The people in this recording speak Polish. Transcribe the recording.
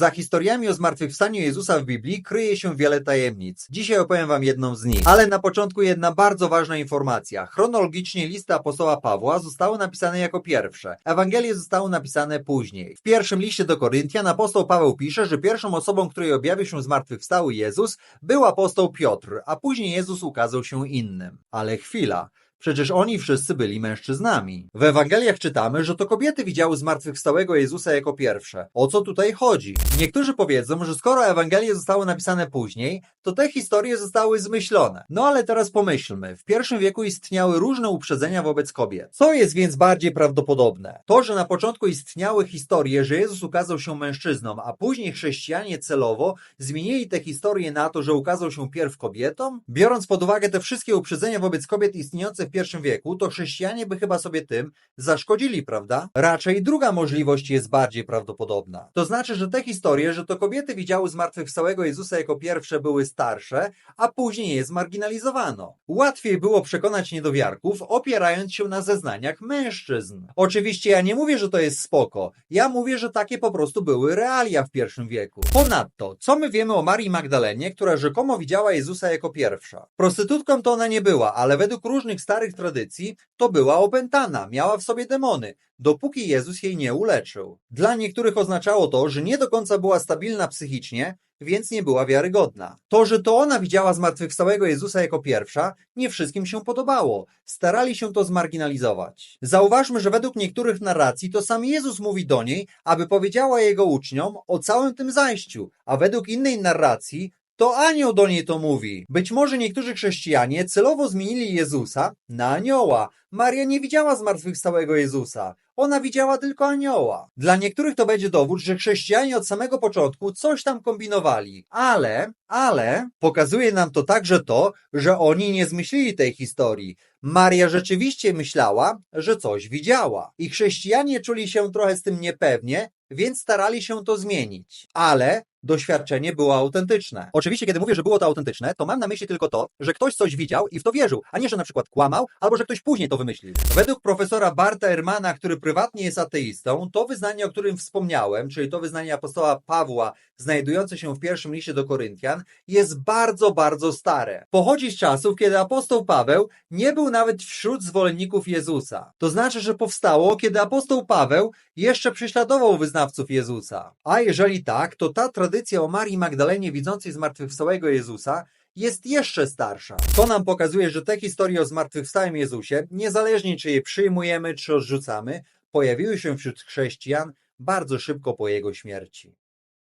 Za historiami o zmartwychwstaniu Jezusa w Biblii kryje się wiele tajemnic. Dzisiaj opowiem wam jedną z nich. Ale na początku jedna bardzo ważna informacja. Chronologicznie listy apostoła Pawła zostały napisane jako pierwsze. Ewangelie zostały napisane później. W pierwszym liście do Koryntian apostoł Paweł pisze, że pierwszą osobą, której objawił się zmartwychwstały Jezus, był apostoł Piotr, a później Jezus ukazał się innym. Ale chwila. Przecież oni wszyscy byli mężczyznami. W Ewangeliach czytamy, że to kobiety widziały zmartwychwstałego Jezusa jako pierwsze. O co tutaj chodzi? Niektórzy powiedzą, że skoro Ewangelie zostały napisane później, to te historie zostały zmyślone. No ale teraz pomyślmy. W pierwszym wieku istniały różne uprzedzenia wobec kobiet. Co jest więc bardziej prawdopodobne? To, że na początku istniały historie, że Jezus ukazał się mężczyznom, a później chrześcijanie celowo zmienili te historie na to, że ukazał się pierw kobietom? Biorąc pod uwagę te wszystkie uprzedzenia wobec kobiet istniejące pierwszym wieku, to chrześcijanie by chyba sobie tym zaszkodzili, prawda? Raczej druga możliwość jest bardziej prawdopodobna. To znaczy, że te historie, że to kobiety widziały zmartwychwstałego Jezusa jako pierwsze były starsze, a później je zmarginalizowano. Łatwiej było przekonać niedowiarków, opierając się na zeznaniach mężczyzn. Oczywiście ja nie mówię, że to jest spoko. Ja mówię, że takie po prostu były realia w pierwszym wieku. Ponadto, co my wiemy o Marii Magdalenie, która rzekomo widziała Jezusa jako pierwsza? Prostytutką to ona nie była, ale według różnych starych tradycji to była opętana, miała w sobie demony, dopóki Jezus jej nie uleczył. Dla niektórych oznaczało to, że nie do końca była stabilna psychicznie, więc nie była wiarygodna. To, że to ona widziała zmartwychwstałego Jezusa jako pierwsza, nie wszystkim się podobało. Starali się to zmarginalizować. Zauważmy, że według niektórych narracji to sam Jezus mówi do niej, aby powiedziała jego uczniom o całym tym zajściu, a według innej narracji to anioł do niej to mówi. Być może niektórzy chrześcijanie celowo zmienili Jezusa na anioła. Maria nie widziała zmartwychwstałego Jezusa. Ona widziała tylko anioła. Dla niektórych to będzie dowód, że chrześcijanie od samego początku coś tam kombinowali. Ale, ale, pokazuje nam to także to, że oni nie zmyślili tej historii. Maria rzeczywiście myślała, że coś widziała. I chrześcijanie czuli się trochę z tym niepewnie, więc starali się to zmienić. Ale doświadczenie było autentyczne. Oczywiście, kiedy mówię, że było to autentyczne, to mam na myśli tylko to, że ktoś coś widział i w to wierzył, a nie, że na przykład kłamał, albo że ktoś później to wymyślił. Według profesora Barta Ermana, który prywatnie jest ateistą, to wyznanie, o którym wspomniałem, czyli to wyznanie apostoła Pawła, znajdujące się w pierwszym liście do Koryntian, jest bardzo, bardzo stare. Pochodzi z czasów, kiedy apostoł Paweł nie był nawet wśród zwolenników Jezusa. To znaczy, że powstało, kiedy apostoł Paweł jeszcze prześladował wyznawców Jezusa. A jeżeli tak, to ta tradycja o Marii Magdalenie widzącej zmartwychwstałego Jezusa jest jeszcze starsza. To nam pokazuje, że te historie o zmartwychwstałym Jezusie, niezależnie czy je przyjmujemy, czy odrzucamy, pojawiły się wśród chrześcijan bardzo szybko po jego śmierci.